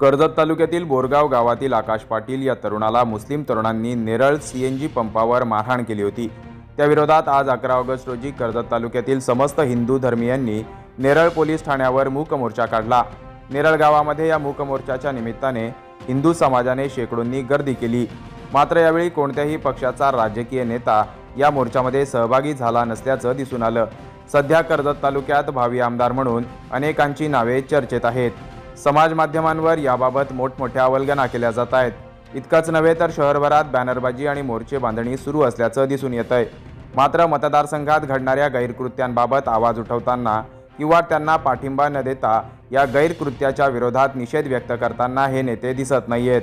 कर्जत तालुक्यातील बोरगाव गावातील आकाश पाटील या तरुणाला मुस्लिम तरुणांनी नेरळ सी एन जी पंपावर मारहाण केली होती. त्याविरोधात आज अकरा ऑगस्ट रोजी कर्जत तालुक्यातील समस्त हिंदू धर्मियांनी नेरळ पोलीस ठाण्यावर मूक मोर्चा काढला. नेरळ गावामध्ये या मूक मोर्चाच्या निमित्ताने हिंदू समाजाने शेकडोंनी गर्दी केली. मात्र यावेळी कोणत्याही पक्षाचा राजकीय नेता या मोर्चामध्ये सहभागी झाला नसल्याचं दिसून आलं. सध्या कर्जत तालुक्यात भावी आमदार म्हणून अनेकांची नावे चर्चेत आहेत. समाज माध्यमांवर याबाबत मोठमोठ्या अवलगना केल्या जात आहेत. इतकंच नव्हे तर शहरभरात बॅनरबाजी आणि मोर्चे बांधणी सुरू असल्याचं दिसून येत आहे मात्र मतदारसंघात घडणाऱ्या गैरकृत्यांबाबत आवाज उठवताना किंवा त्यांना पाठिंबा न देता या गैरकृत्याच्या विरोधात निषेध व्यक्त करताना हे नेते दिसत नाहीयेत.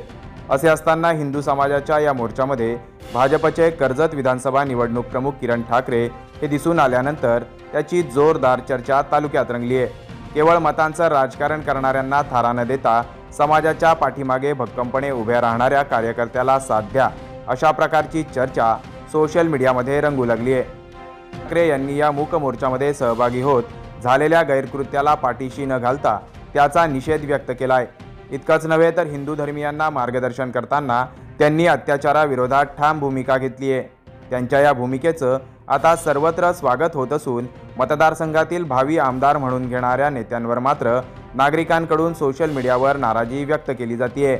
असे असताना हिंदू समाजाच्या या मोर्चामध्ये भाजपचे कर्जत विधानसभा निवडणूक प्रमुख किरण ठाकरे हे दिसून आल्यानंतर त्याची जोरदार चर्चा तालुक्यात रंगली आहे केवळ मतांचं राजकारण करणाऱ्यांना थारा न देता समाजाच्या पाठीमागे भक्कमपणे उभ्या राहणाऱ्या कार्यकर्त्याला साथ द्या अशा प्रकारची चर्चा सोशल मीडियामध्ये रंगू लागली आहे. ठाकरे यांनी या मूक मोर्चामध्ये सहभागी होत झालेल्या गैरकृत्याला पाठीशी न घालता त्याचा निषेध व्यक्त केला आहे इतकंच नव्हे तर हिंदू धर्मियांना मार्गदर्शन करताना त्यांनी अत्याचाराविरोधात ठाम भूमिका घेतली आहे. त्यांच्या या भूमिकेचं आता सर्वत्र स्वागत होत असून मतदारसंघातील भावी आमदार म्हणून घेणाऱ्या नेत्यांवर मात्र नागरिकांकडून सोशल मीडियावर नाराजी व्यक्त केली जाते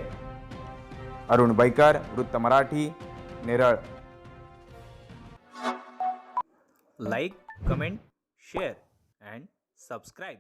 अरुण बैकर वृत्त Marathi Neral. Like comment share and subscribe